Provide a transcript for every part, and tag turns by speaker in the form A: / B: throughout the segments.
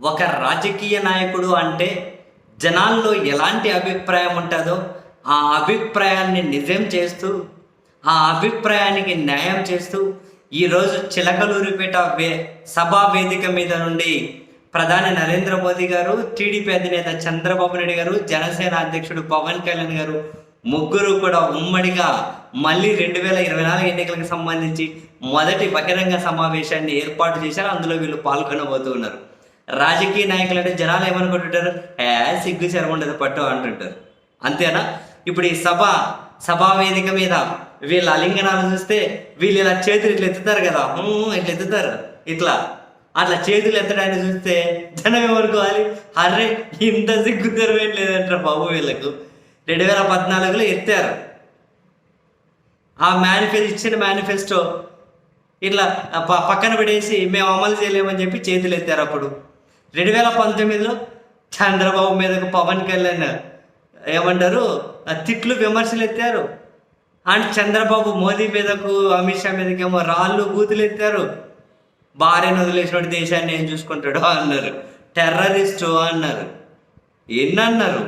A: ఒక రాజకీయ నాయకుడు అంటే జనాల్లో ఎలాంటి అభిప్రాయం ఉంటుందో ఆ అభిప్రాయాన్ని నిజం చేస్తూ ఆ అభిప్రాయానికి న్యాయం చేస్తూ ఈరోజు చిలకలూరిపేట వే సభా వేదిక మీద నుండి ప్రధాని నరేంద్ర మోదీ గారు టీడీపీ అధినేత చంద్రబాబు నాయుడు గారు జనసేన అధ్యక్షుడు పవన్ కళ్యాణ్ గారు ముగ్గురు కూడా ఉమ్మడిగా మళ్ళీ రెండు వేల ఇరవై నాలుగు ఎన్నికలకు సంబంధించి మొదటి బహిరంగ సమావేశాన్ని ఏర్పాటు చేశారు. అందులో వీళ్ళు పాల్గొనబోతున్నారు రాజకీయ నాయకులు అంటే జనాలు ఏమనుకుంటుంటారు? ఏ సిగ్గు శరం ఉండదు పట్టు అంటుంటారు. అంతేనా? ఇప్పుడు ఈ సభ సభా వేదిక మీద వీళ్ళ అలింగనాలు చూస్తే వీళ్ళు ఇలా చేతులు ఇట్లా ఎత్తుతారు కదా. ఇట్లా ఎత్తుతారు. ఇట్లా. అట్లా చేతులు ఎత్తడాన్ని చూస్తే జనం ఏమనుకోవాలి అర్రే ఇంత సిగ్గు తెరవేం బాబు వీళ్ళకు. రెండు వేల పద్నాలుగులో ఎత్తారు. ఆ మేనిఫెస్టో ఇచ్చిన మేనిఫెస్టో ఇట్లా పక్కన పడేసి మేము అమలు చేయలేమని చెప్పి చేతులు ఎత్తారు అప్పుడు. రెండు వేల పంతొమ్మిదిలో చంద్రబాబు మీదకు పవన్ కళ్యాణ్ ఏమంటారు? తిట్లు విమర్శలు ఎత్తారు అండ్ చంద్రబాబు మోదీ మీదకు అమిత్ షా మీదకి ఏమో రాళ్ళు బూతులు ఎత్తారు భార్యను వదిలేసిన దేశాన్ని ఏం చూసుకుంటాడో అన్నారు. టెర్రరిస్టు అన్నారు. ఎన్ని అన్నారు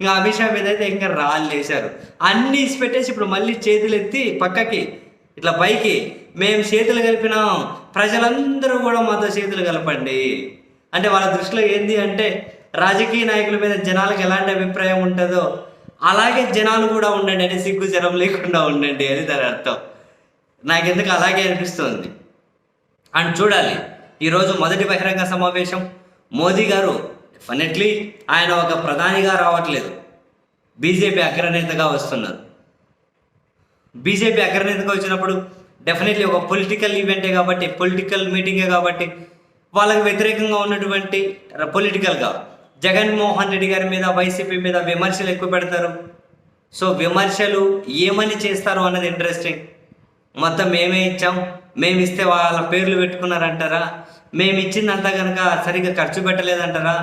A: ఇంకా అమిత్ షా మీద అయితే ఇంకా రాళ్ళు వేశారు. అన్నీ పెట్టేసి ఇప్పుడు మళ్ళీ చేతులు ఎత్తి పక్కకి ఇట్లా పైకి మేము చేతులు కలిపినాం. ప్రజలందరూ కూడా మాతో చేతులు కలపండి. అంటే వాళ్ళ దృష్టిలో ఏంది అంటే రాజకీయ నాయకుల మీద జనాలకు ఎలాంటి అభిప్రాయం ఉంటుందో అలాగే జనాలు కూడా ఉండండి అంటే సిగ్గు జనం లేకుండా ఉండండి అని దాని అర్థం. నాకెందుకు అలాగే అనిపిస్తుంది. అండ్ చూడాలి ఈరోజు మొదటి బహిరంగ సమావేశం. మోదీ గారు డెఫినెట్లీ ఆయన ఒక ప్రధానిగా రావట్లేదు. బీజేపీ అగ్రనేతగా వస్తున్నారు. బీజేపీ అగ్రనేతగా వచ్చినప్పుడు డెఫినెట్లీ ఒక పొలిటికల్ ఈవెంటే కాబట్టి పొలిటికల్ మీటింగే కాబట్టి వాళ్ళకి వ్యతిరేకంగా ఉన్నటువంటి పొలిటికల్గా జగన్మోహన్ రెడ్డి గారి మీద వైసీపీ మీద విమర్శలు ఎక్కువ పెడతారు. సో విమర్శలు ఏమని చేస్తారు అన్నది ఇంట్రెస్టింగ్ మొత్తం మేమే ఇచ్చాం. మేము ఇస్తే వాళ్ళ పేర్లు పెట్టుకున్నారంటారా? మేము ఇచ్చిందంతా కనుక సరిగ్గా ఖర్చు పెట్టలేదంటారా?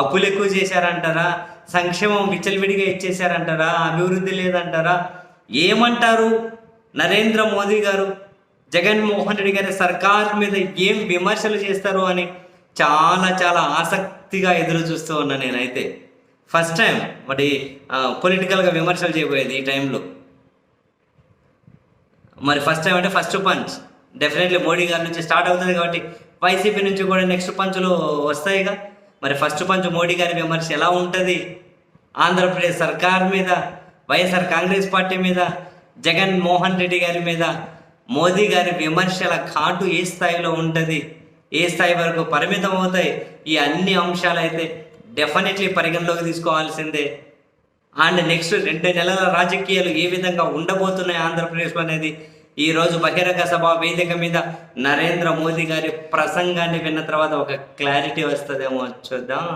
A: అప్పులు ఎక్కువ చేశారంటారా? సంక్షేమం విచ్చలవిడిగా ఇచ్చేశారంటారా? అభివృద్ధి లేదంటారా? ఏమంటారు నరేంద్ర మోదీ గారు? జగన్మోహన్ రెడ్డి గారి సర్కార్ మీద ఏం విమర్శలు చేస్తారు అని చాలా చాలా ఆసక్తిగా ఎదురు చూస్తూ ఉన్నా నేనైతే. ఫస్ట్ టైం మరి పొలిటికల్గా విమర్శలు చేయబోయేది ఈ టైంలో మరి ఫస్ట్ టైం అంటే ఫస్ట్ పంచ్ డెఫినెట్లీ మోడీ గారి నుంచి స్టార్ట్ అవుతుంది కాబట్టి వైసీపీ నుంచి కూడా నెక్స్ట్ పంచులు వస్తాయిగా. మరి ఫస్ట్ పంచ్ మోడీ గారి విమర్శ ఎలా ఉంటుంది? ఆంధ్రప్రదేశ్ సర్కార్ మీద వైఎస్ఆర్ కాంగ్రెస్ పార్టీ మీద జగన్ మోహన్ రెడ్డి గారి మీద మోదీ గారి విమర్శల ఘాటు ఏ స్థాయిలో ఉంటుంది? ఏ స్థాయి వరకు పరిమితం అవుతాయి? ఈ అన్ని అంశాలు అయితే డెఫినెట్లీ పరిగణలోకి తీసుకోవాల్సిందే. అండ్ నెక్స్ట్ రెండు నెలల రాజకీయాలు ఏ విధంగా ఉండబోతున్నాయి ఆంధ్రప్రదేశ్లో అనేది? ఈరోజు బహిరంగ సభ వేదిక మీద నరేంద్ర మోదీ గారి ప్రసంగాన్ని విన్న తర్వాత ఒక క్లారిటీ వస్తుందేమో చూద్దాం.